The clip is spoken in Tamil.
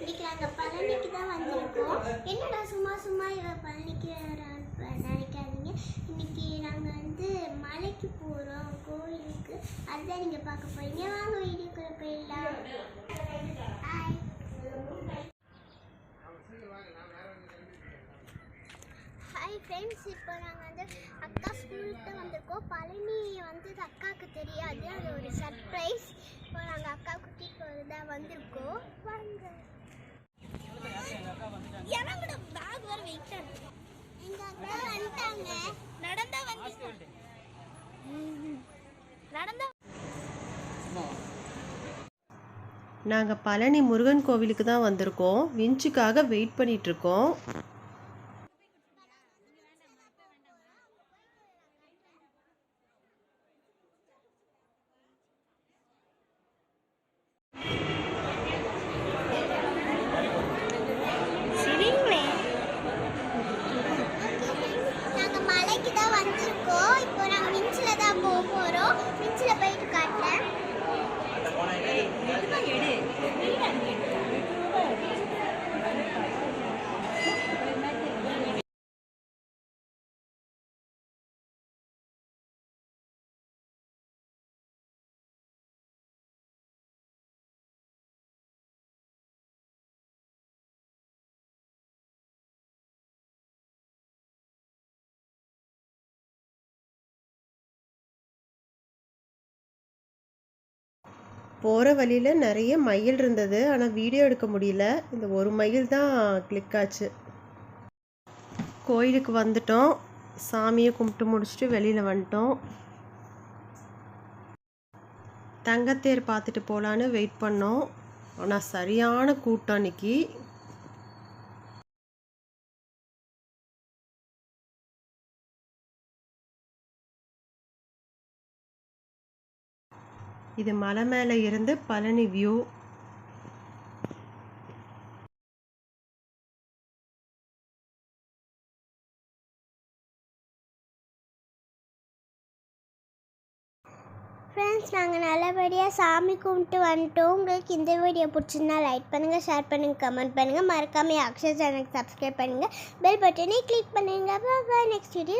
இன்னைக்கு நாங்கள் பழனிக்கு தான் வந்திருக்கோம். என்னடா சும்மா சும்மா இவ பழனிக்கு நினைக்காதீங்க. இன்னைக்கு நாங்கள் வந்து மலைக்கு போகிறோம் கோயிலுக்கு. அதுதான் நீங்கள் பார்க்க போறீங்க. வாங்க வீடியோக்குள்ளே போயிடலாம். ஹாய் ஹாய் ஃப்ரெண்ட்ஸ் இப்போ நாங்கள் வந்து அக்கா ஸ்கூலுக்கு வந்திருக்கோம். பழனி வந்து அக்காவுக்கு தெரியாது. அது ஒரு சர்ப்ரைஸ் இப்போ நாங்கள் அக்கா கூட்டிகிட்டு போகிறதா வந்திருக்கோம். வாங்க. எனக்கூட பேக் வர வெயிட் எங்கள் அக்கா வந்துட்டாங்க. நடந்தா வந்து நடந்தா நாங்கள் பழனி முருகன் கோவிலுக்கு தான் வந்திருக்கோம். விஞ்சுக்காக வெயிட் பண்ணிட்டு 여기서열 이. போகிற வழியில் நிறைய மயில் இருந்தது. ஆனால் வீடியோ எடுக்க முடியல. இந்த ஒரு மயில் தான் கிளிக் ஆச்சு. கோயிலுக்கு வந்துட்டோம். சாமியை கும்பிட்டு முடிச்சுட்டு வெளியில் வந்துட்டோம். தங்கத்தேர் பார்த்துட்டு போகலான்னு வெயிட் பண்ணோம். ஆனால் சரியான கூட்டம் அன்னைக்கு. இது மலை மேலே இருந்து பழனி வியூ ஃப்ரெண்ட்ஸ் நாங்கள் நல்லபடியாக சாமி கும்பிட்டு வந்துட்டோம். உங்களுக்கு இந்த வீடியோ பிடிச்சிருந்தா லைக் பண்ணுங்கள் ஷேர் பண்ணுங்கள் கமெண்ட் பண்ணுங்கள் மறக்காமல் அக்ஷர் சேனலுக்கு சப்ஸ்கிரைப் பண்ணுங்கள் பெல் பட்டனை கிளிக் பண்ணுங்கள் பாய் நெக்ஸ்ட் வீடியோ